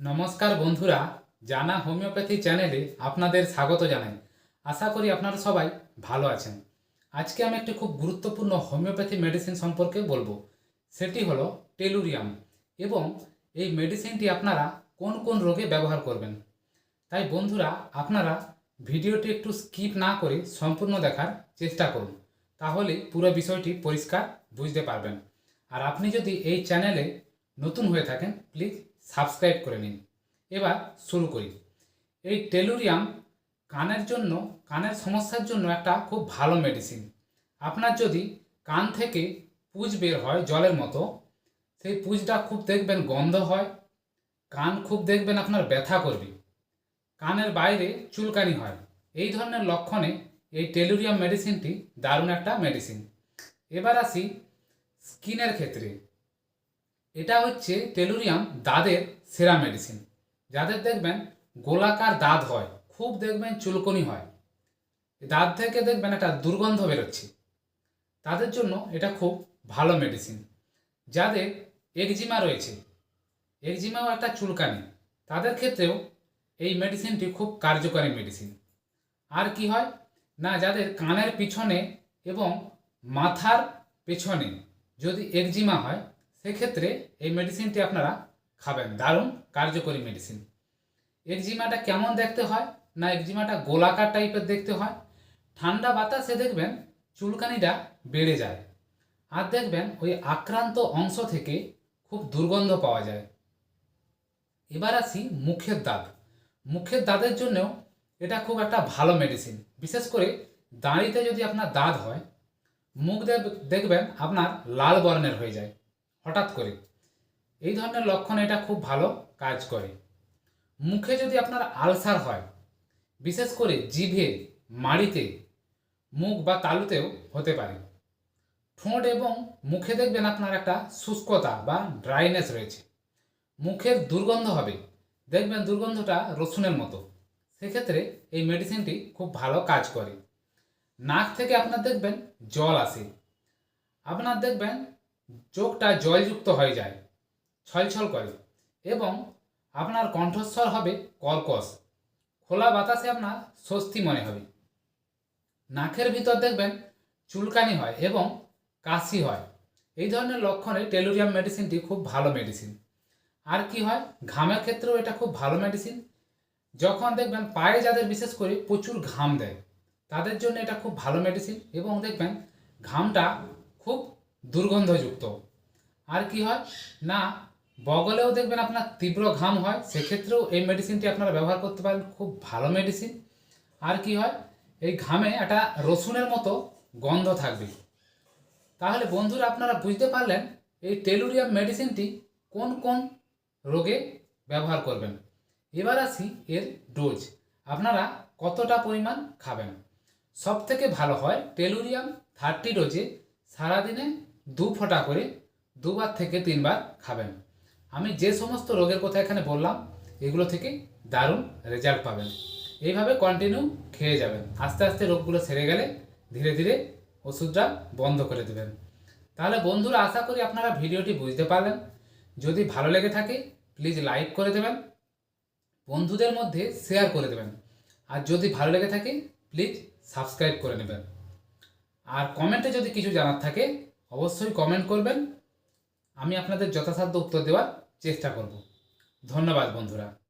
নমস্কার বন্ধুরা, জানা হোমিওপ্যাথি চ্যানেলে আপনাদের স্বাগত জানাই। আশা করি আপনারা সবাই ভালো আছেন। আজকে আমি একটি খুব গুরুত্বপূর্ণ হোমিওপ্যাথি মেডিসিন সম্পর্কে বলব। সেটি হলো টেলুরিয়াম এবং এই মেডিসিনটি আপনারা কোন কোন রোগে ব্যবহার করবেন। তাই বন্ধুরা, আপনারা ভিডিওটি একটু স্কিপ না করে সম্পূর্ণ দেখার চেষ্টা করুন, তাহলে পুরো বিষয়টি পরিষ্কার বুঝতে পারবেন। আর আপনি যদি এই চ্যানেলে নতুন হয়ে থাকেন, প্লিজ সাবস্ক্রাইব করে নিন। এবার শুরু করি। এই টেলুরিয়াম কানের জন্য, কানের সমস্যার জন্য একটা খুব ভালো মেডিসিন আপনার যদি কান থেকে পুজ বের হয় জলের মতো, সেই পুজটা খুব দেখবেন গন্ধ হয়, কান খুব দেখবেন আপনার ব্যথা করবে, কানের বাইরে চুলকানি হয়। এই ধরনের লক্ষণে এই টেলুরিয়াম মেডিসিনটি দারুণ একটা মেডিসিন এবার আসি স্কিনের ক্ষেত্রে। এটা হচ্ছে টেলুরিয়াম দাঁতের সেরা মেডিসিন যাদের দেখবেন গোলাকার দাঁত হয়, খুব দেখবেন চুলকনি হয় দাঁত থেকে দেখবেন একটা দুর্গন্ধ বেরোচ্ছে। তাদের জন্য এটা খুব ভালো মেডিসিন যাদের একজিমা রয়েছে একজিমাও একটা চুলকানি, তাদের ক্ষেত্রেও এই মেডিসিনটি খুব কার্যকরী মেডিসিন আর কি হয়? না, যাদের কানের পিছনে এবং মাথার পেছনে যদি একজিমা হয় সেক্ষেত্রে এই মেডিসিনটি আপনারা খাবেন। দারুণ কার্যকরী মেডিসিন একজিমাটা কেমন দেখতে হয়? না একজিমাটা গোলাকার টাইপের দেখতে হয়? ঠান্ডা বাতাসে দেখবেন চুলকানিটা বেড়ে যায়। আর দেখবেন ওই আক্রান্ত অংশ থেকে খুব দুর্গন্ধ পাওয়া যায়। এবার আসি মুখের দাঁত। মুখের দাঁতের জন্যও এটা খুব একটা ভালো মেডিসিন বিশেষ করে দাঁড়িতে যদি আপনার দাঁত হয়, মুখ দেখ- দেখবেন আপনার লাল বর্ণের হয়ে যায়। হঠাৎ করে। এই ধরনের লক্ষণ এটা খুব ভালো কাজ করে। মুখে যদি আপনার আলসার হয়, বিশেষ করে জিভে, মাড়িতে, মুখ বা তালুতেও হতে পারে। ঠোঁট এবং মুখে দেখবেন আপনার একটা শুষ্কতা বা ড্রাইনেস রয়েছে। মুখের দুর্গন্ধ হবে, দেখবেন দুর্গন্ধটা রসুনের মতো। সেক্ষেত্রে এই মেডিসিনটি খুব ভালো কাজ করে। নাক থেকে আপনার দেখবেন জল আসে। আপনার দেখবেন চোখটা জলযুক্ত হয়ে যায়। ছলছল করে। এবং আপনার কণ্ঠস্বর হবে কর্কশ খোলা বাতাসে আপনার স্বস্তি মনে হবে। নাকের ভিতর দেখবেন চুলকানি হয় এবং কাশি হয়। এই ধরনের লক্ষণে টেলুরিয়াম মেডিসিনটি খুব ভালো মেডিসিন। আর কি হয়? ঘামের ক্ষেত্রেও এটা খুব ভালো মেডিসিন। যখন দেখবেন পায়ে যাদের বিশেষ করে প্রচুর ঘাম দেয়, তাদের জন্য এটা খুব ভালো মেডিসিন। এবং দেখবেন ঘামটা খুব দুর্গন্ধযুক্ত। আর কি হয়? না, বগলেও দেখবেন আপনার তীব্র ঘাম হয়, সেক্ষেত্রেও এই মেডিসিনটি আপনারা ব্যবহার করতে পারেন, খুব ভালো মেডিসিন আর কি হয়? এই ঘামে একটা রসুনের মতো গন্ধ থাকবে। তাহলে বন্ধুরা, আপনারা বুঝতে পারলেন এই টেলুরিয়াম মেডিসিনটি কোন কোন রোগে ব্যবহার করবেন। এবার আসি এর ডোজ আপনারা কতটা পরিমাণ খাবেন? সব থেকে ভালো হয় টেলুরিয়াম থার্টি ডোজে সারাদিনে দু ফোঁটা করে দুবার থেকে তিনবার খাবেন। আমি যে সমস্ত রোগের কথা এখানে বললাম, এগুলো থেকে দারুণ রেজাল্ট পাবেন। এইভাবে কন্টিনিউ খেয়ে যাবেন। আস্তে আস্তে রোগগুলো সেরে গেলে ধীরে ধীরে ওষুধটা বন্ধ করে দেবেন। তাহলে বন্ধুরা, আশা করি আপনারা ভিডিওটি বুঝতে পারলেন। যদি ভালো লেগে থাকে প্লিজ লাইক করে দেবেন। বন্ধুদের মধ্যে শেয়ার করে দেবেন। আর যদি ভালো লেগে থাকে প্লিজ সাবস্ক্রাইব করে নেবেন। আর কমেন্টে যদি কিছু জানার থাকে অবশ্যই কমেন্ট করবেন। আমি আপনাদের যথাসাধ্য উত্তর দেওয়ার চেষ্টা করব। ধন্যবাদ বন্ধুরা।